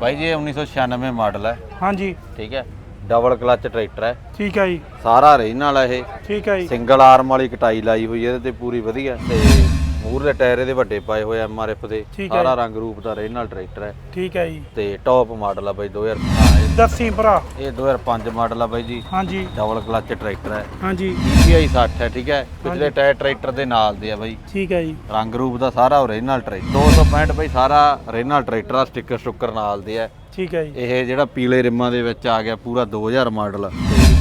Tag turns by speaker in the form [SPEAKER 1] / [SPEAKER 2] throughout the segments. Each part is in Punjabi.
[SPEAKER 1] ਬਾਈ ਜੀ ਇਹ 1996 ਮਾਡਲ ਹੈ।
[SPEAKER 2] ਹਾਂਜੀ।
[SPEAKER 1] ਠੀਕ ਹੈ। ਡਬਲ ਕਲਚ ਟਰੈਕਟਰ ਹੈ।
[SPEAKER 2] ਠੀਕ ਹੈ ਜੀ।
[SPEAKER 1] ਸਾਰਾ ਰੀਜਨਲ ਹੈ ਇਹ।
[SPEAKER 2] ਠੀਕ ਹੈ ਜੀ।
[SPEAKER 1] ਸਿੰਗਲ ਆਰਮ ਵਾਲੀ ਕਟਾਈ ਲਾਈ ਹੋਈ ਹੈ ਇਹਦੇ ਤੇ ਪੂਰੀ ਵਧੀਆ ਤੇ ਮੂਰਲੇ ਟਾਇਰ ਇਹਦੇ ਵੱਡੇ ਪਾਏ ਹੋਏ ਐਮਆਰਐਫ ਦੇ।
[SPEAKER 2] ਠੀਕ ਹੈ
[SPEAKER 1] ਸਾਰਾ ਰੰਗ ਰੂਪ ਦਾ ਰੀਜਨਲ ਟਰੈਕਟਰ ਹੈ।
[SPEAKER 2] ਠੀਕ ਹੈ ਜੀ।
[SPEAKER 1] ਤੇ ਟੌਪ ਮਾਡਲ ਆ ਬਾਈ 2000 ਹਾਂ,
[SPEAKER 2] ਦੱਸੀ ਭਰਾ।
[SPEAKER 1] ਇਹ- ਇਹ 2005 ਮਾਡਲ ਆ ਬਾਈ ਜੀ।
[SPEAKER 2] ਹਾਂਜੀ।
[SPEAKER 1] ਡਬਲ ਕਲਚ ਟਰੈਕਟਰ ਹੈ।
[SPEAKER 2] ਹਾਂਜੀ।
[SPEAKER 1] DPI 60 ਹੈ ਠੀਕ ਹੈ। ਪਿਛਲੇ ਟਾਇਰ ਟਰੈਕਟਰ ਦੇ ਨਾਲ ਦੇ ਆ ਬਾਈ।
[SPEAKER 2] ਠੀਕ ਹੈ ਜੀ।
[SPEAKER 1] ਰੰਗ ਰੂਪ ਦਾ ਸਾਰਾ ਓਰੀਜਨਲ ਟਰੈਕਟਰ 265 ਬਾਈ ਸਾਰਾ ਓਰੀਜਨਲ ਟਰੈਕਟਰ ਆ ਸਟicker ਸਟੁੱਕਰ ਨਾਲ ਦੇ ਆ।
[SPEAKER 2] ਠੀਕ ਹੈ ਜੀ।
[SPEAKER 1] ਇਹ ਜਿਹੜਾ ਪੀਲੇ ਰਿਮਾਂ ਦੇ ਵਿੱਚ ਆ ਗਿਆ ਪੂਰਾ 2000 ਮਾਡਲ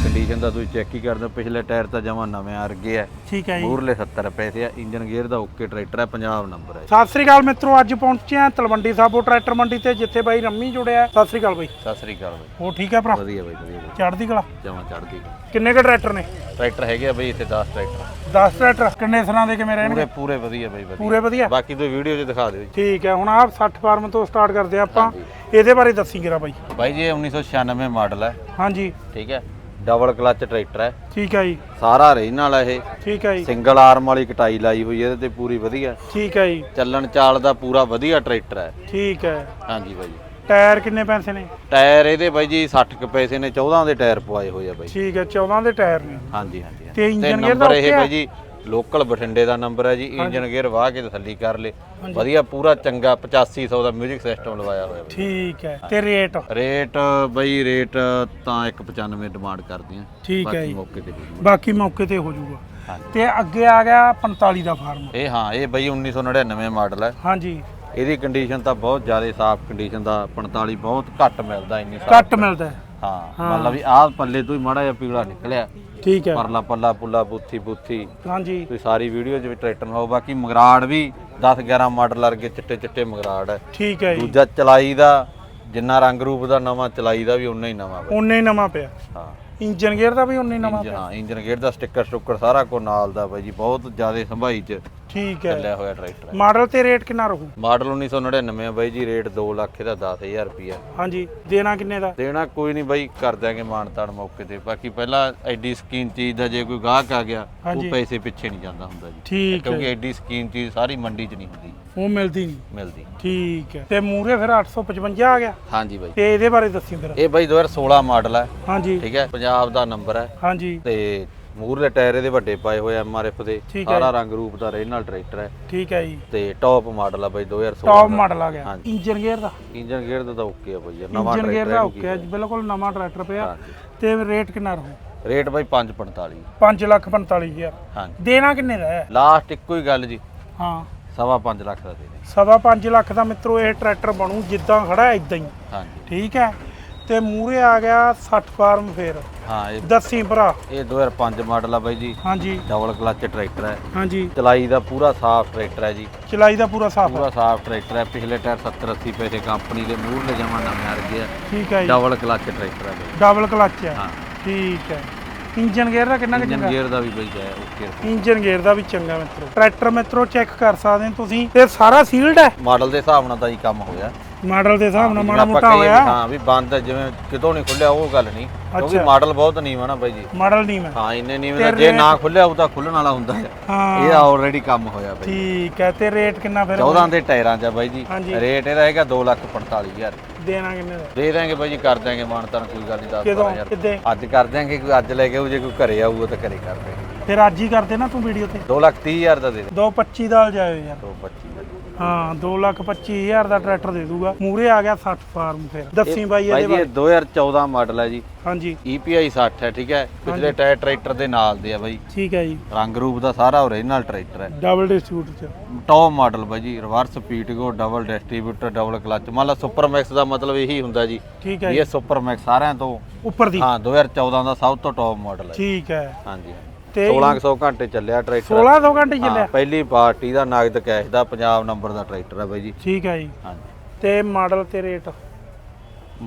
[SPEAKER 1] ਕੰਡੀਸ਼ਨ ਦਾ ਤੁਸੀਂ ਚੈੱਕ ਹੀ ਕਰਦੇ ਹੋ ਪਿਛਲੇ ਟਾਇਰ ਤਾਂ ਜਮਾ ਨਵੇਂ ਅਰਗੇ ਆ।
[SPEAKER 2] ਠੀਕ ਹੈ ਜੀ।
[SPEAKER 1] ਮੂਰਲੇ 70 ਰੁਪਏ ਤੇ ਆ ਇੰਜਨ ਗੇਅਰ ਦਾ ਓਕੇ ਟਰੈਕਟਰ ਹੈ ਪੰਜਾਬ ਨੰਬਰ ਹੈ
[SPEAKER 2] ਸਤਿ ਸ੍ਰੀ ਅਕਾਲ ਮਿੱਤਰੋ ਅੱਜ ਪਹੁੰਚੇ ਆ ਤਲਵੰਡੀ ਸਾਬੋ ਟਰੈਕਟਰ ਮੰਡੀ ਤੇ ਜਿੱਥੇ ਬਾਈ ਰੰਮੀ ਜੁੜਿਆ ਹੈ। ਸਤਿ ਸ੍ਰੀ ਅਕਾਲ ਬਾਈ।
[SPEAKER 1] ਸਤਿ ਸ੍ਰੀ ਅਕਾਲ ਬਾਈ।
[SPEAKER 2] ਹੋਰ ਠੀਕ ਹੈ ਭਰਾ?
[SPEAKER 1] ਵਧੀਆ ਬਾਈ ਵਧੀਆ ਬਾਈ।
[SPEAKER 2] ਚੜ੍ਹਦੀ ਕਲਾ?
[SPEAKER 1] ਜਮਾ ਚੜਦੀ
[SPEAKER 2] ਕਿੰਨੇ ਕੁ ਟਰੈਕਟਰ ਨੇ?
[SPEAKER 1] ਟਰੈਕਟਰ ਹੈਗੇ ਆ ਬਾਈ ਇੱਥੇ 10 ਟਰੈਕਟਰ
[SPEAKER 2] 10 ਟਰੈਕਟਰ ਕਿੰਨੇ ਸਰਾਂ ਦੇ ਕਿਵੇਂ ਰਹਿਣਗੇ?
[SPEAKER 1] ਪੂਰੇ ਪੂਰੇ ਵਧੀਆ ਬਾਈ ਵਧੀਆ।
[SPEAKER 2] ਪੂਰੇ ਵਧੀਆ?
[SPEAKER 1] ਬਾਕੀ ਤੁਸੀਂ ਵੀਡੀਓ 'ਚ ਦਿਖਾ ਦਿਓ ਜੀ।
[SPEAKER 2] ਠੀਕ ਹੈ ਹੁਣ ਆਹ 60 ਫਾਰਮ ਤੋਂ ਸਟਾਰਟ ਕਰਦੇ ਆ ਆਪਾਂ। ਇਹਦੇ ਬਾਰੇ ਦੱਸੀ ਜਰਾ ਬਾਈ।
[SPEAKER 1] ਬਾਈ ਜੀ ਇਹ 1996 ਮਾਡਲ ਹੈ।
[SPEAKER 2] ਹਾਂਜੀ।
[SPEAKER 1] ਠੀਕ ਹੈ। ਡਬਲ ਕਲਚ ਟਰੈਕਟਰ ਹੈ।
[SPEAKER 2] ਠੀਕ ਹੈ ਜੀ।
[SPEAKER 1] ਸਾਰਾ ਰੀਜਨਲ ਹੈ ਇਹ।
[SPEAKER 2] ਠੀਕ ਹੈ ਜੀ।
[SPEAKER 1] ਸਿੰਗਲ ਆਰਮ ਵਾਲੀ ਕਟਾਈ ਲਾਈ ਹੋਈ ਹੈ ਇਹਦੇ ਤੇ ਪੂਰੀ ਵਧੀਆ।
[SPEAKER 2] ਠੀਕ ਹੈ ਜੀ।
[SPEAKER 1] ਚੱਲਣ ਚਾਲ ਦਾ ਪੂਰਾ ਵਧੀਆ ਟਰੈਕਟਰ ਹੈ।
[SPEAKER 2] ਠੀਕ ਹੈ।
[SPEAKER 1] ਹਾਂਜੀ ਬਾਈ।
[SPEAKER 2] ਟਾਇਰ ਕਿੰਨੇ ਪੈਸੇ ਨੇ?
[SPEAKER 1] ਟਾਇਰ ਇਹਦੇ ਬਾਈ ਜੀ 60 ਕੁ ਪੈਸੇ ਨੇ 14 ਦੇ ਟਾਇਰ ਪਵਾਏ ਹੋਏ ਆ ਬਾਈ।
[SPEAKER 2] ਠੀਕ ਹੈ 14 ਦੇ ਟਾਇਰ ਨੇ।
[SPEAKER 1] ਹਾਂਜੀ ਹਾਂਜੀ।
[SPEAKER 2] ਤੇ ਇੰਜਨ ਦਾ
[SPEAKER 1] ਨੰਬਰ ਇਹ
[SPEAKER 2] okay ਆ?
[SPEAKER 1] ਬਾਈ ਜੀ ਲੋਕਲ ਬਠਿੰਡੇ ਦਾ ਨੰਬਰ ਹੈ ਜੀ ਇੰਜਨ ਗੇਅਰ ਵਾਹ ਕੇ ਤਸੱਲੀ ਕਰ ਲੇ। ਵਧੀਆ ਪੂਰਾ ਚੰਗਾ 8500 ਦਾ 뮤직 ਸਿਸਟਮ ਲਵਾਇਆ ਹੋਇਆ ਬਾਈ
[SPEAKER 2] ਠੀਕ ਹੈ ਤੇ ਰੇਟ
[SPEAKER 1] ਰੇਟ ਬਾਈ ਰੇਟ ਤਾਂ 195 ਡਿਮਾਂਡ ਕਰਦੇ ਆ
[SPEAKER 2] ਠੀਕ ਹੈ
[SPEAKER 1] ਬਾਕੀ
[SPEAKER 2] ਜੀ।
[SPEAKER 1] ਮੌਕੇ ਤੇ।
[SPEAKER 2] ਬਾਕੀ ਮੌਕੇ ਤੇ ਹੋ ਜਾਊਗਾ
[SPEAKER 1] ਹਾਂਜੀ।
[SPEAKER 2] ਤੇ ਅੱਗੇ ਆ ਗਿਆ 45 ਦਾ ਫਾਰਮ।
[SPEAKER 1] ਇਹ ਹਾਂ ਇਹ ਬਾਈ 1999 ਮਾਡਲ ਹੈ।
[SPEAKER 2] ਹਾਂਜੀ।
[SPEAKER 1] ਇਹਦੀ ਕੰਡੀਸ਼ਨ ਤਾਂ ਬਹੁਤ ਜ਼ਿਆਦਾ ਸਾਫ਼ ਕੰਡੀਸ਼ਨ ਦਾ 45 ਬਹੁਤ ਘੱਟ ਮਿਲਦਾ ਇੰਨੀ ਸਾਫ਼
[SPEAKER 2] ਘੱਟ ਮਿਲਦਾ ਹੈ।
[SPEAKER 1] ਹਾਂ। ਮਤਲਬ ਵੀ ਆਹ ਪੱਲੇ ਤੋਂ ਹੀ ਮਾੜਾ ਜਿਹਾ ਪੀਲਾ ਨਿਕਲਿਆ।
[SPEAKER 2] ਠੀਕ ਹੈ।
[SPEAKER 1] ਪਰਲਾ ਪੱਲਾ ਪੁੱਲਾ ਬੁੱਥੀ ਬੁੱਥੀ।
[SPEAKER 2] ਹਾਂਜੀ।
[SPEAKER 1] ਤੁਸੀਂ ਸਾਰੀ ਵੀਡੀਓ 'ਚ ਵੀ ਟਰੈਕਟਰ ਨੂੰ ਬਾਕੀ ਮਗਰਾੜ ਵੀ 10 11 ਮਾਡਲ ਵਰਗੇ ਚਿੱਟੇ ਚਿੱਟੇ ਮਗਰਾੜ ਹੈ।
[SPEAKER 2] ਠੀਕ ਹੈ ਜੀ।
[SPEAKER 1] ਦੂਜਾ ਚਲਾਈ ਦਾ ਜਿੰਨਾ ਰੰਗ ਰੂਪ ਦਾ ਨਵਾਂ ਚਲਾਈ ਦਾ ਵੀ ਉਨਾ ਹੀ ਨਵਾਂ ਵਾ।
[SPEAKER 2] ਉਨੇ ਹੀ ਨਵਾਂ ਪਿਆ।
[SPEAKER 1] ਹਾਂ।
[SPEAKER 2] ਇੰਜਨ ਗੇਅਰ ਦਾ ਵੀ ਉਨੇ ਹੀ ਨਵਾਂ
[SPEAKER 1] ਇੰਜਨ ਹਾਂ ਇੰਜਨ ਗੇਅਰ ਦਾ ਸਟicker ਸਟੁੱਕਰ ਸਾਰਾ ਕੋ ਨਾਲ ਦਾ ਬਾਈ ਜੀ ਬਹੁਤ ਜ਼ਿਆਦਾ ਸੰਭਾਈ 'ਚ।
[SPEAKER 2] ਠੀਕ ਹੈ।
[SPEAKER 1] ਚੱਲਿਆ ਹੋਇਆ ਟਰੈਕਟਰ ਹੈ।
[SPEAKER 2] ਮਾਡਲ ਤੇ ਰੇਟ ਕਿੰਨਾ ਰਹੂ?
[SPEAKER 1] ਮਾਡਲ 1999 ਆ ਬਾਈ ਜੀ ਰੇਟ 2 ਲੱਖ ਇਹਦਾ 10000 ਰੁਪਿਆ
[SPEAKER 2] ਹਾਂਜੀ ਦੇਣਾ ਕਿੰਨੇ ਦਾ?
[SPEAKER 1] ਦੇਣਾ ਕੋਈ ਨਹੀਂ ਬਾਈ ਕਰ ਦਿਆਂਗੇ ਮਾਨਤਾਨ ਮੌਕੇ ਤੇ। ਬਾਕੀ ਪਹਿਲਾਂ ਐਡੀ ਸਕੀਨ ਚੀਜ਼ ਦਾ ਜੇ ਕੋਈ ਗਾਹਕ ਆ ਗਿਆ ਉਹ। ਪੈਸੇ ਪਿੱਛੇ ਨਹੀਂ ਜਾਂਦਾ ਹੁੰਦਾ ਜੀ।
[SPEAKER 2] ਠੀਕ ਹੈ।
[SPEAKER 1] ਕਿਉਂਕਿ ਐਡੀ ਸਕੀਨ ਚੀਜ਼ ਸਾਰੀ ਮੰਡੀ 'ਚ ਨਹੀਂ ਹੁੰਦੀ।
[SPEAKER 2] ਉਹ ਮਿਲਦੀ ਨਹੀਂ।
[SPEAKER 1] ਮਿਲਦੀ
[SPEAKER 2] ਠੀਕ ਹੈ। ਤੇ ਮੂਰੇ ਫਿਰ 855 ਆ ਗਿਆ?
[SPEAKER 1] ਹਾਂਜੀ ਬਾਈ।
[SPEAKER 2] ਤੇ ਇਹਦੇ ਬਾਰੇ ਦੱਸੀ ਫਿਰ
[SPEAKER 1] ਇਹ ਬਾਈ 2016 ਮਾਡਲ ਹੈ।
[SPEAKER 2] ਹਾਂਜੀ।
[SPEAKER 1] ਠੀਕ ਹੈ ਪੰਜਾਬ ਦਾ ਨੰਬਰ ਹੈ।
[SPEAKER 2] ਹਾਂਜੀ।
[SPEAKER 1] ਤੇ ਮੂਰਲੇ ਟਾਇਰ ਇਹਦੇ ਵੱਡੇ ਪਾਏ ਹੋਏ ਐਮਆਰਐਫ ਦੇ
[SPEAKER 2] ਠੀਕ ਹੈ।
[SPEAKER 1] ਸਾਰਾ ਰੰਗ ਰੂਪ ਦਾ ਰੀਜਨਲ ਟਰੈਕਟਰ ਹੈ।
[SPEAKER 2] ਠੀਕ ਹੈ ਜੀ।
[SPEAKER 1] ਤੇ ਟੌਪ ਮਾਡਲ ਆ ਬਾਈ 2016
[SPEAKER 2] ਟੌਪ ਮਾਡਲ ਆ ਗਿਆ।
[SPEAKER 1] ਹਾਂਜੀ।
[SPEAKER 2] ਇੰਜਨ ਗੇਅਰ ਦਾ?
[SPEAKER 1] ਇੰਜਨ ਗੇਅਰ ਦਾ ਤਾਂ ਓਕੇ ਆ ਬਾਈ ਯਾਰ ਨਵਾਂ
[SPEAKER 2] ਇੰਜਨ ਗੇਅਰ ਦਾ
[SPEAKER 1] ਹੈ
[SPEAKER 2] ਓਕੇ ਹੈ ਜੀ, ਬਿਲਕੁਲ ਨਵਾਂ ਟਰੈਕਟਰ ਪਿਆ। ਤੇ ਰੇਟ ਕਿੰਨਾ ਰਹੂ?
[SPEAKER 1] ਰੇਟ ਬਾਈ 545
[SPEAKER 2] 5 ਲੱਖ 45000
[SPEAKER 1] ਹਾਂਜੀ।
[SPEAKER 2] ਦੇਣਾ ਕਿੰਨੇ ਦਾ ਹੈ?
[SPEAKER 1] ਲਾਸਟ ਇੱਕੋ ਹੀ ਗੱਲ ਜੀ।
[SPEAKER 2] ਹਾਂ।
[SPEAKER 1] ਸਵਾ 5 ਲੱਖ ਦਾ ਦੇ ਦੇ
[SPEAKER 2] ਸਵਾ 5 ਲੱਖ ਦਾ ਮਿੱਤਰੋ ਇਹ ਟਰੈਕਟਰ ਬਣੂ ਜਿੱਦਾਂ ਖੜਾ ਇਦਾਂ ਹੀ।
[SPEAKER 1] ਹਾਂਜੀ।
[SPEAKER 2] ਠੀਕ ਹੈ। ਤੇ ਮੂਰੇ ਆ ਗਿਆ 60 ਫਾਰਮ ਫੇਰ।
[SPEAKER 1] ਹਾਂ ਇਹ
[SPEAKER 2] ਦੱਸੀ ਭਰਾ।
[SPEAKER 1] ਇਹ 2005 ਮਾਡਲ ਆ ਬਾਈ ਜੀ।
[SPEAKER 2] ਹਾਂਜੀ।
[SPEAKER 1] ਡਬਲ ਕਲਚ ਟਰੈਕਟਰ ਹੈ।
[SPEAKER 2] ਹਾਂਜੀ।
[SPEAKER 1] ਚਲਾਈ ਦਾ ਪੂਰਾ ਸਾਫ਼ ਟਰੈਕਟਰ ਹੈ ਜੀ।
[SPEAKER 2] ਚਲਾਈ ਦਾ ਪੂਰਾ ਸਾਫ਼ ਹੈ।
[SPEAKER 1] ਪੂਰਾ ਸਾਫ਼ ਟਰੈਕਟਰ ਹੈ। ਪਿਛਲੇ ਟਾਇਰ 70 80 ਪੈਸੇ ਕੰਪਨੀ ਦੇ ਮੂਹਰੇ ਜਮਾ ਨਵੇਂ ਅਰਗੇ ਆ।
[SPEAKER 2] ਠੀਕ ਹੈ ਜੀ।
[SPEAKER 1] ਡਬਲ ਕਲਚ ਟਰੈਕਟਰ ਹੈ ਬਾਈ।
[SPEAKER 2] ਡਬਲ ਕਲਚ ਹੈ।
[SPEAKER 1] ਹਾਂ।
[SPEAKER 2] ਠੀਕ ਹੈ। ਇੰਜਨ ਗੇਅਰ ਦਾ ਕਿੰਨਾ ਕੁ
[SPEAKER 1] ਇੰਜਨ
[SPEAKER 2] ਚੰਗਾ?
[SPEAKER 1] ਗੇਅਰ ਦਾ ਵੀ ਬਾਈ ਜਾਏ ਓਕੇ
[SPEAKER 2] ਇੰਜਨ ਗੇਅਰ ਦਾ ਵੀ ਚੰਗਾ ਮਿੱਤਰੋ। ਟਰੈਕਟਰ ਮਿੱਤਰੋ ਚੈੱਕ ਕਰ ਸਕਦੇ ਹੋ ਤੁਸੀਂ। ਤੇ ਸਾਰਾ ਸੀਲਡ ਹੈ?
[SPEAKER 1] ਮਾਡਲ ਦੇ ਹਿਸਾਬ ਨਾਲ ਤਾਂ ਹੀ ਕੰਮ ਹੋਇਆ
[SPEAKER 2] ਮਾਡਲ ਦੇ ਹਿਸਾਬ ਨਾਲ ਮਾੜਾ ਮੋਟਾ ਹੋਇਆ।
[SPEAKER 1] ਹਾਂ ਵੀ ਬੰਦ ਹੈ, ਜਿਵੇਂ ਕਿਤੋਂ ਨਹੀਂ ਖੁੱਲਿਆ ਉਹ ਗੱਲ ਨਹੀਂ। ਕਿਉਂਕਿ। ਮਾਡਲ ਬਹੁਤ ਨੀਵਾਂ ਨਾ ਬਾਈ ਜੀ।
[SPEAKER 2] ਮਾਡਲ ਨਹੀਂ ਮੈਂ
[SPEAKER 1] ਹਾਂ ਇੰਨੇ ਨੀਵੇਂ ਦਾ ਜੇ? ਨਾ ਖੁੱਲਿਆ ਉਹ ਤਾਂ ਖੁੱਲਣ ਵਾਲਾ ਹੁੰਦਾ ਹੈ।
[SPEAKER 2] ਹਾਂ।
[SPEAKER 1] ਇਹ ਆਲਰੇਡੀ ਕੰਮ ਹੋਇਆ ਬਾਈ
[SPEAKER 2] ਠੀਕ ਹੈ ਤੇ ਰੇਟ ਕਿੰਨਾ ਫਿਰ?
[SPEAKER 1] 14 ਦੇ ਟਾਇਰਾਂ 'ਚ ਆ ਬਾਈ ਜੀ।
[SPEAKER 2] ਹਾਂਜੀ।
[SPEAKER 1] ਰੇਟ ਇਹਦਾ ਹੈਗਾ 245000
[SPEAKER 2] ਦੇਣਾ ਕਿੰਨੇ ਦਾ?
[SPEAKER 1] ਦੇ ਦਾਂਗੇ ਬਾਈ ਜੀ ਕਰ ਦਾਂਗੇ ਮਾਨਤਾਨ ਕੋਈ ਗੱਲ ਨਹੀਂ 10
[SPEAKER 2] ਕਿਦੋਂ?
[SPEAKER 1] 12000
[SPEAKER 2] ਕਿੱਦੇ?
[SPEAKER 1] ਅੱਜ ਕਰ ਦਾਂਗੇ ਕੋਈ ਅੱਜ ਲੈ ਕੇ ਆਊ ਜੇ ਕੋਈ ਘਰੇ ਆਊਗਾ ਤਾਂ ਘਰੇ ਕਰ ਦਾਂਗੇ
[SPEAKER 2] ਫਿਰ ਅੱਜ ਹੀ ਕਰਦੇ ਨਾ ਤੂੰ ਵੀਡੀਓ ਤੇ?
[SPEAKER 1] 230000 ਦਾ ਦੇ ਦੇ।
[SPEAKER 2] 225 ਦਾ ਜਾਇਓ ਯਾਰ।
[SPEAKER 1] 225
[SPEAKER 2] ਹਾਂ 225000 ਦਾ ਟਰੈਕਟਰ ਦੇ ਦੂਗਾ। ਮੂਰੇ ਆ ਗਿਆ 60 ਫਾਰਮ ਫਿਰ। ਦੱਸੀ ਬਾਈ
[SPEAKER 1] ਬਾਈ
[SPEAKER 2] ਇਹਦੇ
[SPEAKER 1] ਜੀ ਇਹ 2014 ਮਾਡਲ ਹੈ ਜੀ।
[SPEAKER 2] ਹਾਂਜੀ।
[SPEAKER 1] EPI 60 ਹੈ ਠੀਕ ਹੈ? ਪਿਛਲੇ ਟਾਇਰ ਟਰੈਕਟਰ ਦੇ ਨਾਲ ਦੇ ਆ ਬਾਈ।
[SPEAKER 2] ਠੀਕ ਹੈ ਜੀ।
[SPEAKER 1] ਰੰਗ ਰੂਪ ਦਾ ਸਾਰਾ ਓਰੀਜਨਲ ਟਰੈਕਟਰ ਹੈ।
[SPEAKER 2] ਡਬਲ ਡਿਸਟ੍ਰੀਬਿਊਟਰ ਚ।
[SPEAKER 1] ਟੌਪ ਮਾਡਲ ਬਾਈ ਜੀ ਰਿਵਰਸ ਪੀਟਗੋ ਡਬਲ ਡਿਸਟ੍ਰੀਬਿਊਟਰ ਡਬਲ ਕਲਚ ਮੰਨ ਲਾ ਸੁਪਰ ਮੈਕਸ ਦਾ ਮਤਲਬ ਇਹੀ ਹੁੰਦਾ ਜੀ।
[SPEAKER 2] ਠੀਕ ਹੈ
[SPEAKER 1] ਇਹ ਸੁਪਰ ਮੈਕਸ ਸਾਰਿਆਂ ਤੋਂ
[SPEAKER 2] ਉੱਪਰ ਦੀ।
[SPEAKER 1] ਹਾਂ 2014 ਦਾ ਸਭ ਤੋਂ ਟੌਪ ਮਾਡਲ ਹੈ
[SPEAKER 2] ਠੀਕ ਹੈ।
[SPEAKER 1] ਹਾਂਜੀ।
[SPEAKER 2] ਤੇ
[SPEAKER 1] 1600 ਘੰਟੇ ਚੱਲਿਆ ਟਰੈਕਟਰ।
[SPEAKER 2] 1600 ਘੰਟੇ ਚੱਲਿਆ।
[SPEAKER 1] ਪਹਿਲੀ ਪਾਰਟੀ ਦਾ ਨਗਦ ਕੈਸ਼ ਦਾ ਪੰਜਾਬ ਨੰਬਰ ਦਾ ਟਰੈਕਟਰ ਹੈ ਬਾਈ ਜੀ।
[SPEAKER 2] ਠੀਕ ਹੈ ਜੀ।
[SPEAKER 1] ਹਾਂਜੀ।
[SPEAKER 2] ਤੇ ਮਾਡਲ ਤੇ ਰੇਟ?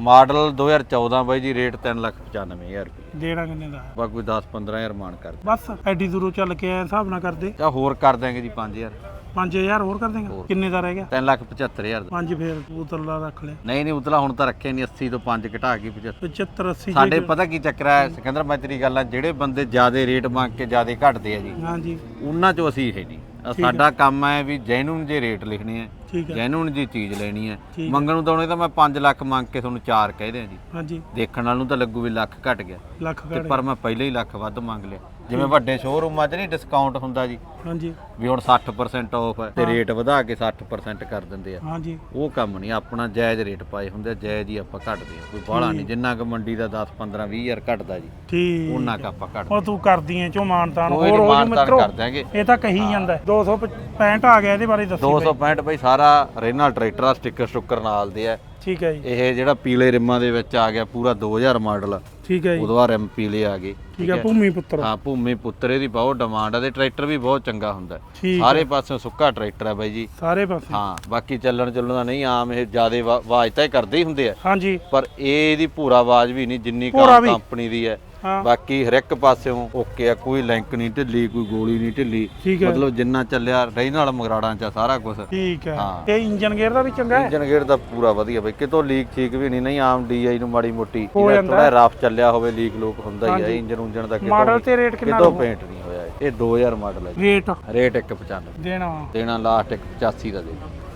[SPEAKER 1] ਮਾਡਲ 2014 ਬਾਈ ਜੀ ਰੇਟ 395000 ਰੁਪਏ।
[SPEAKER 2] ਦੇਣਾ ਕਿੰਨੇ ਦਾ?
[SPEAKER 1] ਬਾ ਕੋਈ 10 15000 ਮਾਨ ਕਰ
[SPEAKER 2] ਬਸ ਐਡੀ ਦੂਰੋਂ ਚੱਲ ਕੇ ਆਏ ਹਿਸਾਬ ਨਾਲ ਕਰਦੇ
[SPEAKER 1] ਚਾ ਹੋਰ ਕਰ ਦਾਂਗੇ ਜੀ 5000
[SPEAKER 2] 5000 ਹੋਰ ਕਰ ਦੇਗਾ? ਕਿੰਨੇ ਦਾ ਰਹਿ ਗਿਆ?
[SPEAKER 1] 375000 ਦਾ।
[SPEAKER 2] ਪੰਜ ਫੇਰ ਉਤਰਲਾ ਰੱਖ ਲਿਆ।
[SPEAKER 1] ਨਹੀਂ ਨਹੀਂ ਉਤਲਾ ਹੁਣ ਤਾਂ ਰੱਖਿਆ ਨਹੀਂ 80 ਤੋਂ 5 ਘਟਾ ਕੇ 75
[SPEAKER 2] 75 80
[SPEAKER 1] ਸਾਡੇ ਪਤਾ ਕੀ ਚੱਕਰ ਹੈ ਸਿਕੰਦਰ ਮੈਂ ਤੇਰੀ ਗੱਲ ਆ ਜਿਹੜੇ ਬੰਦੇ ਜਿਆਦੇ ਰੇਟ ਮੰਗ ਕੇ ਜਿਆਦੇ ਘਟਦੇ ਆ ਜੀ
[SPEAKER 2] ਹਾਂਜੀ।
[SPEAKER 1] ਉਹਨਾਂ ਚੋਂ ਅਸੀਂ ਇਹ ਨਹੀਂ। ਅ, ਸਾਡਾ ਕੰਮ ਹੈ ਵੀ ਜੈਨੂਨ ਜੇ ਰੇਟ ਲਿਖਣੇ ਆ
[SPEAKER 2] ਠੀਕ ਹੈ
[SPEAKER 1] ਜੈਨੂਨ ਜੀ ਚੀਜ਼ ਲੈਣੀ ਹੈ
[SPEAKER 2] ਠੀਕ।
[SPEAKER 1] ਮੰਗਣ ਨੂੰ ਤਾਂ ਉਹਨੇ ਤਾਂ ਮੈਂ 5 ਲੱਖ ਮੰਗ ਕੇ ਤੁਹਾਨੂੰ 4 ਕਹਿ ਦਿਆਂ ਜੀ।
[SPEAKER 2] ਹਾਂਜੀ।
[SPEAKER 1] ਦੇਖਣ ਨੂੰ ਤਾਂ ਲੱਗੂ ਵੀ ਲੱਖ ਘਟ ਗਿਆ।
[SPEAKER 2] ਲੱਖ
[SPEAKER 1] ਤੇ
[SPEAKER 2] ਘੜੇ
[SPEAKER 1] ਪਰ ਮੈਂ ਪਹਿਲੇ ਹੀ ਲੱਖ ਵੱਧ ਮੰਗ ਲਿਆ। ਜਿਵੇਂ ਵੱਡੇ ਸ਼ੋਰੂਮਾਂ 'ਚ ਨਹੀਂ ਡਿਸਕਾਊਂਟ ਹੁੰਦਾ ਜੀ।
[SPEAKER 2] ਹਾਂਜੀ।
[SPEAKER 1] ਵੀ ਹੁਣ 60% ਆਫ ਹੈ ਤੇ ਰੇਟ ਵਧਾ ਕੇ 60% ਕਰ ਦਿੰਦੇ ਆ।
[SPEAKER 2] ਹਾਂਜੀ।
[SPEAKER 1] ਉਹ ਕੰਮ ਨਹੀਂ ਆਪਣਾ ਜਾਇਜ਼ ਰੇਟ ਪਾਏ ਹੁੰਦੇ ਆ, ਜਾਇਜ਼ ਹੀ ਆਪਾਂ ਘਟਦੇ ਆ। ਕੋਈ ਬਾਹਲਾ ਨਹੀਂ ਜਿੰਨਾ ਕੁ ਮੰਡੀ ਦਾ 10 15 20 ਹਜ਼ਾਰ ਘਟਦਾ ਜੀ
[SPEAKER 2] ਠੀਕ।
[SPEAKER 1] ਉਹਨਾਂ ਕ ਆਪਾਂ ਘਟਦੇ
[SPEAKER 2] ਉਹ ਤੂੰ ਕਰਦੀ ਐ ਚੋ ਮਾਨਤਾਨ
[SPEAKER 1] ਕੋਈ
[SPEAKER 2] ਹੋਰ ਹੋ ਜੂ
[SPEAKER 1] ਮਾਨਤਾਨ
[SPEAKER 2] ਮਿੱਤਰੋ
[SPEAKER 1] ਕਰ ਦਿਆਂਗੇ।
[SPEAKER 2] ਇਹ ਤਾਂ ਕਹੀ ਜਾਂਦਾ। ਹੈ। 265 ਆ ਗਿਆ ਇਹਦੇ ਬਾਰੇ ਦੱਸੋ
[SPEAKER 1] 265 ਬਈ। ਸਾਰਾ ਰੇਨਾ ਟਰੈਕਟਰ ਆ ਸਟicker ਸਟੁੱਕਰ ਨਾਲ ਦੇ ਆ।
[SPEAKER 2] ਠੀਕ ਹੈ ਜੀ।
[SPEAKER 1] ਇਹ ਜਿਹੜਾ ਪੀਲੇ ਰਿਮਾਂ ਦੇ ਵਿੱਚ ਆ ਗਿਆ ਪੂਰਾ 2000 ਮਾਡਲ।
[SPEAKER 2] ਠੀਕ ਹੈ ਜੀ।
[SPEAKER 1] ਉਦੋਂ ਆ ਰਿਮ ਪੀਲੇ ਆ ਗਏ।
[SPEAKER 2] ਠੀਕ ਹੈ ਭੂਮੀ ਪੁੱਤਰ।
[SPEAKER 1] ਹਾਂ ਭੂਮੀ ਪੁੱਤਰੇ ਦੀ ਬਹੁਤ ਡਿਮਾਂਡ ਆ ਤੇ ਟਰੈਕਟਰ ਵੀ ਬਹੁਤ ਚੰਗਾ ਹੁੰਦਾ। ਹੈ। ਸਾਰੇ ਪਾਸਿਓਂ ਸੁੱਕਾ ਟਰੈਕਟਰ ਆ ਬਾਈ ਜੀ।
[SPEAKER 2] ਸਾਰੇ ਪਾਸੇ।
[SPEAKER 1] ਹਾਂ ਬਾਕੀ ਚੱਲਣ ਚੱਲਣ ਦਾ ਨਹੀਂ ਆਮ ਇਹ ਜਿਆਦੇ ਆਵਾਜ਼ ਤਾਂ ਇਹ ਕਰਦੇ ਹੀ ਹੁੰਦੇ ਆ।
[SPEAKER 2] ਹਾਂਜੀ।
[SPEAKER 1] ਪਰ ਇਹ ਇਹਦੀ ਪੂਰਾ ਆਵਾਜ਼ ਵੀ ਨਹੀਂ ਜਿੰਨੀ। ਕੰਪਨੀ ਦੀ ਹੈ
[SPEAKER 2] ਹਾਂ।
[SPEAKER 1] ਬਾਕੀ ਹਰ ਇੱਕ ਪਾਸਿਓਂ ਓਕੇ ਆ ਕੋਈ ਲਿੰਕ ਨਹੀਂ ਢਿੱਲੀ ਕੋਈ ਗੋਲੀ ਨਹੀਂ ਢਿੱਲੀ।
[SPEAKER 2] ਠੀਕ ਹੈ।
[SPEAKER 1] ਮਤਲਬ ਜਿੰਨਾ ਚੱਲਿਆ ਰਹੀ ਨਾਲ ਮਗਰਾੜਾਂ ਚ ਆ ਸਾਰਾ ਕੁਝ
[SPEAKER 2] ਠੀਕ ਹੈ।
[SPEAKER 1] ਹਾਂ।
[SPEAKER 2] ਤੇ ਇੰਜਨ ਗੇਅਰ ਦਾ ਵੀ ਚੰਗਾ ਹੈ?
[SPEAKER 1] ਇੰਜਨ ਗੇਅਰ ਦਾ ਪੂਰਾ ਵਧੀਆ ਬਈ ਕਿਤੋਂ ਲੀਕ ਠੀਕ ਵੀ ਨਹੀਂ ਨਹੀਂ ਆਮ ਡੀਆਈ ਨੂੰ ਮਾੜੀ ਮੋਟੀ
[SPEAKER 2] ਹੋ ਜਾਂਦਾ।
[SPEAKER 1] ਥੋੜਾ ਰਫ ਚੱਲਿਆ ਹੋਵੇ ਲੀਕ ਲੋਕ ਹੁੰਦਾ ਹੀ ਹੈ ਇੰਜਨ ਉਂਜਨ ਦਾ ਕਿਤੋਂ
[SPEAKER 2] ਮਾਡਲ ਤੇ ਰੇਟ ਕਿੰਨਾ
[SPEAKER 1] ਕਿਤੋਂ ਪੇਂਟ ਨਹੀਂ ਹੋਇਆ ਇਹ। ਇਹ 2000 ਮਾਡਲ ਹੈ
[SPEAKER 2] ਰੇਟ
[SPEAKER 1] ਰੇਟ 195
[SPEAKER 2] ਦੇਣਾ।
[SPEAKER 1] ਦੇਣਾ ਲਾਸਟ 185 ਦਾ ਦੇ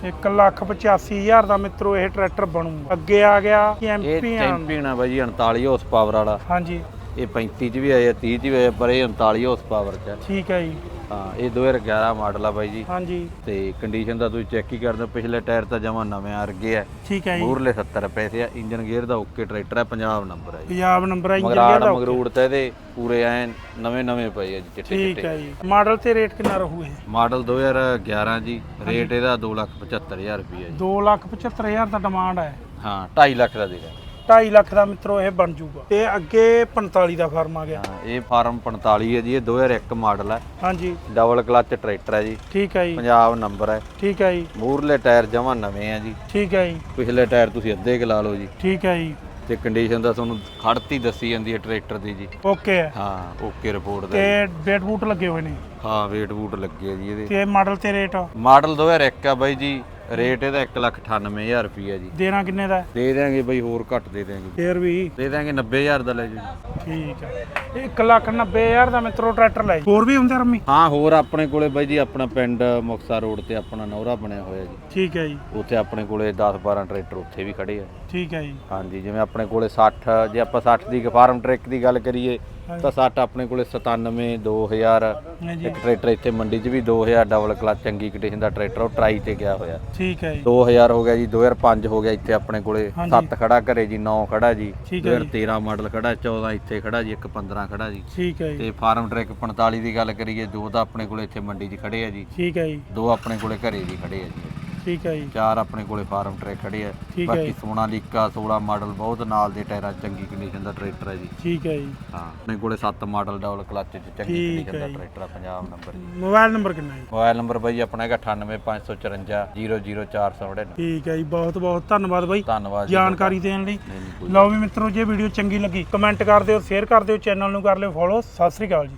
[SPEAKER 2] 1 ਲੱਖ 85 ਹਜ਼ਾਰ ਦਾ ਮਿੱਤਰੋ ਇਹ ਟਰੈਕਟਰ ਬਣੂ ਅੱਗੇ ਆ ਗਿਆ
[SPEAKER 1] ਇਹ
[SPEAKER 2] ਚੈਂਪੀਅਨ।
[SPEAKER 1] ਆ ਬਾਈ ਜੀ 39 ਹਾਰਸ ਪਾਵਰ ਵਾਲਾ।
[SPEAKER 2] ਹਾਂਜੀ।
[SPEAKER 1] ਇਹ 35 ਚ ਵੀ ਆਇਆ 30 ਚ ਵੀ ਆਇਆ ਪਰ ਇਹ 39 ਹਾਰਸ ਪਾਵਰ ਚ ਹੈ
[SPEAKER 2] ਠੀਕ ਹੈ ਜੀ।
[SPEAKER 1] ਹਾਂ ਇਹ 2011 ਮਾਡਲ ਆ ਬਾਈ ਜੀ।
[SPEAKER 2] ਹਾਂਜੀ।
[SPEAKER 1] ਤੇ ਕੰਡੀਸ਼ਨ ਦਾ ਤੁਸੀਂ ਚੈੱਕ ਹੀ ਕਰਦੇ ਹੋ ਪਿਛਲੇ ਟਾਇਰ ਤਾਂ ਜਮਾ ਨਵੇਂ ਆ ਰਗੇ ਆ।
[SPEAKER 2] ਠੀਕ ਹੈ ਜੀ।
[SPEAKER 1] ਮੂਰਲੇ 70 ਪੈਸੇ ਆ ਇੰਜਨ ਗੇਅਰ ਦਾ ਓਕੇ ਟਰੈਕਟਰ ਹੈ ਪੰਜਾਬ ਨੰਬਰ ਹੈ ਜੀ।
[SPEAKER 2] ਪੰਜਾਬ ਨੰਬਰ ਹੈ ਇੰਜਨ ਗੇਅਰ ਦਾ
[SPEAKER 1] ਮਗਰੂੜ ਤੇ ਇਹਦੇ ਪੂਰੇ ਐਨ ਨਵੇਂ ਨਵੇਂ ਪਏ ਆ ਜੀ ਚਿੱਟੇ
[SPEAKER 2] ਠੀਕ
[SPEAKER 1] ਚਿੱਟੇ
[SPEAKER 2] ਹੈ ਜੀ। ਮਾਡਲ ਤੇ ਰੇਟ ਕਿੰਨਾ ਰਹੂ ਇਹ?
[SPEAKER 1] ਮਾਡਲ 2011 ਜੀ ਰੇਟ ਇਹਦਾ 275000 ਰੁਪਏ ਜੀ।
[SPEAKER 2] 2 ਲੱਖ 75 ਹਜ਼ਾਰ ਦਾ ਡਿਮਾਂਡ ਹੈ
[SPEAKER 1] ਹਾਂ 2.5 ਲੱਖ ਦਾ ਦੇ ਦਾਂਗੇ।
[SPEAKER 2] 2.5 ਲੱਖ ਦਾ ਮਿੱਤਰੋ ਇਹ ਬਣ ਜੂਗਾ। ਤੇ ਅੱਗੇ 45 ਦਾ ਫਾਰਮ ਆ ਗਿਆ।
[SPEAKER 1] ਹਾਂ ਇਹ ਫਾਰਮ 45 ਹੈ ਜੀ ਇਹ 2001 ਮਾਡਲ ਹੈ।
[SPEAKER 2] ਹਾਂਜੀ।
[SPEAKER 1] ਡਬਲ ਕਲਚ ਟਰੈਕਟਰ ਹੈ ਜੀ।
[SPEAKER 2] ਠੀਕ ਹੈ ਜੀ।
[SPEAKER 1] ਪੰਜਾਬ ਨੰਬਰ ਹੈ।
[SPEAKER 2] ਠੀਕ ਹੈ ਜੀ।
[SPEAKER 1] ਮੂਰਲੇ ਟਾਇਰ ਜਮਾ ਨਵੇਂ ਆ ਜੀ।
[SPEAKER 2] ਠੀਕ ਹੈ ਜੀ।
[SPEAKER 1] ਪਿਛਲੇ ਟਾਇਰ ਤੁਸੀਂ ਅੱਧੇ ਕੁ ਲਾ ਲਓ ਜੀ।
[SPEAKER 2] ਠੀਕ ਹੈ ਜੀ।
[SPEAKER 1] ਤੇ ਕੰਡੀਸ਼ਨ ਦਾ ਤੁਹਾਨੂੰ ਖੜਤੀ ਦੱਸੀ ਜਾਂਦੀ ਹੈ ਟਰੈਕਟਰ ਦੀ ਜੀ।
[SPEAKER 2] ਓਕੇ ਹੈ।
[SPEAKER 1] ਹਾਂ ਓਕੇ ਰਿਪੋਰਟ ਦਾ
[SPEAKER 2] ਤੇ ਡੇਟ ਬੂਟ ਲੱਗੇ ਹੋਏ ਨੇ।
[SPEAKER 1] ਹਾਂ ਵੇਟ ਵੂਟ ਲੱਗੇ ਆ ਜੀ ਇਹਦੇ।
[SPEAKER 2] ਤੇ ਮਾਡਲ ਤੇ ਰੇਟ
[SPEAKER 1] ਮਾਡਲ 2001 ਆ ਬਾਈ ਜੀ। ਰੇਟ ਇਹਦਾ 198000 ਰੁਪਏ ਜੀ।
[SPEAKER 2] ਦੇਣਾ ਕਿੰਨੇ ਦਾ? ਹੈ?
[SPEAKER 1] ਦੇ ਦਿਆਂਗੇ ਬਾਈ ਹੋਰ ਘੱਟ ਦੇ ਦਿਆਂਗੇ।
[SPEAKER 2] ਫੇਰ ਵੀ?
[SPEAKER 1] ਦੇ ਦਿਆਂਗੇ 90000 ਦਾ ਲੈ ਜੀ।
[SPEAKER 2] ਠੀਕ ਹੈ 1 ਲੱਖ 90 ਹਜ਼ਾਰ ਦਾ ਮਿੱਤਰੋ ਟਰੈਕਟਰ ਲੈ ਜੀ। ਹੋਰ ਵੀ ਹੁੰਦੇ ਰਮੀ?
[SPEAKER 1] ਹਾਂ ਹੋਰ ਆਪਣੇ ਕੋਲੇ ਬਾਈ ਜੀ ਆਪਣਾ ਪਿੰਡ ਮੁਕਤਸਰ ਰੋਡ ਤੇ ਆਪਣਾ ਨੌਰਾ ਬਣਿਆ ਹੋਇਆ ਜੀ।
[SPEAKER 2] ਠੀਕ ਹੈ ਜੀ।
[SPEAKER 1] ਉੱਥੇ ਆਪਣੇ ਕੋਲੇ 10 12 ਟਰੈਕਟਰ ਉੱਥੇ ਵੀ ਖੜੇ ਆ।
[SPEAKER 2] ਠੀਕ ਹੈ ਜੀ।
[SPEAKER 1] ਹਾਂਜੀ ਜਿਵੇਂ ਆਪਣੇ ਕੋਲੇ 60 ਜੇ ਆਪਾਂ 60 ਦੀ ਫਾਰਮ ਟਰੈਕ ਦੀ ਗੱਲ ਕਰੀਏ ਤਾਂ 60 ਆਪਣੇ ਕੋਲੇ 97 2000
[SPEAKER 2] ਹਾਂਜੀ।
[SPEAKER 1] ਇੱਕ ਟਰੈਕਟਰ ਇੱਥੇ ਮੰਡੀ 'ਚ ਵੀ 2000 ਡਬਲ ਕਲਚ ਚੰਗੀ ਕੰਡੀਸ਼ਨ ਦਾ ਟਰੈਕਟਰ ਉਹ ਟਰਾਈ ਤੇ ਗਿਆ ਹੋਇਆ।
[SPEAKER 2] ਠੀਕ ਹੈ ਜੀ।
[SPEAKER 1] 2000 ਹੋ ਗਿਆ ਜੀ 2005 ਹੋ ਗਿਆ ਇੱਥੇ ਆਪਣੇ ਕੋਲੇ।
[SPEAKER 2] ਹਾਂਜੀ।
[SPEAKER 1] 7 ਖੜਾ ਘਰੇ ਜੀ 9 ਖੜਾ ਜੀ।
[SPEAKER 2] ਠੀਕ ਹੈ ਜੀ।
[SPEAKER 1] 2013 ਮਾਡਲ ਖੜਾ 14 ਇੱਥੇ ਖੜਾ ਜੀ ਇੱਕ 15 ਖੜਾ ਜੀ।
[SPEAKER 2] ਠੀਕ ਹੈ ਜੀ।
[SPEAKER 1] ਤੇ ਫਾਰਮ ਟਰੈਕ 45 ਦੀ ਗੱਲ ਕਰੀਏ ਦੋ ਤਾਂ ਆਪਣੇ ਕੋਲੇ ਇੱਥੇ ਮੰਡੀ 'ਚ ਖੜੇ ਆ ਜੀ।
[SPEAKER 2] ਠੀਕ ਹੈ ਜੀ।
[SPEAKER 1] ਦੋ ਆਪਣੇ ਕੋਲੇ ਘਰੇ ਵੀ ਖੜੇ ਆ ਜੀ।
[SPEAKER 2] ਠੀਕ ਹੈ ਜੀ।
[SPEAKER 1] ਚਾਰ ਆਪਣੇ ਕੋਲੇ ਫਾਰਮ ਟਰੈਕ ਖੜੇ ਆ।
[SPEAKER 2] ਠੀਕ ਹੈ
[SPEAKER 1] ਬਾਕੀ
[SPEAKER 2] ਜੀ।
[SPEAKER 1] ਸੋਨਾਲੀਕਾ 16 ਮਾਡਲ ਬਹੁਤ ਨਾਲ ਦੇ ਟਾਇਰਾਂ 'ਚ ਚੰਗੀ ਕੰਡੀਸ਼ਨ ਦਾ ਟਰੈਕਟਰ ਹੈ ਜੀ।
[SPEAKER 2] ਠੀਕ ਹੈ ਜੀ।
[SPEAKER 1] ਹਾਂ ਆਪਣੇ ਕੋਲੇ 7 ਮਾਡਲ ਡਬਲ ਕਲਚ 'ਚ ਚੰਗੀ
[SPEAKER 2] ਠੀਕ
[SPEAKER 1] ਕੰਡੀਸ਼ਨ ਦਾ
[SPEAKER 2] ਜੀ।
[SPEAKER 1] ਟਰੈਕਟਰ ਆ ਪੰਜਾਬ ਨੰਬਰ ਜੀ।
[SPEAKER 2] ਮੋਬਾਈਲ ਨੰਬਰ ਕਿੰਨਾ ਹੈ
[SPEAKER 1] ਮੋਬਾਈਲ ਨੰਬਰ ਬਾਈ ਆਪਣਾ ਹੈਗਾ 98554 00499
[SPEAKER 2] ਠੀਕ ਹੈ ਜੀ ਬਹੁਤ ਬਹੁਤ ਧੰਨਵਾਦ ਬਾਈ।
[SPEAKER 1] ਧੰਨਵਾਦ ਜੀ
[SPEAKER 2] ਜਾਣਕਾਰੀ ਦੇਣ ਲਈ।
[SPEAKER 1] ਨਹੀਂ, ਨਹੀਂ, ਕੋਈ
[SPEAKER 2] ਲਓ ਵੀ ਮਿੱਤਰੋ ਜੇ ਵੀਡੀਓ ਚੰਗੀ ਲੱਗੀ ਕਮੈਂਟ ਕਰ ਦਿਓ ਸ਼ੇਅਰ ਕਰ ਦਿਓ ਚੈਨਲ ਨੂੰ ਕਰ ਲਿਓ ਫੋਲੋ ਸਤਿ ਸ੍ਰੀ ਅਕਾਲ ਜੀ।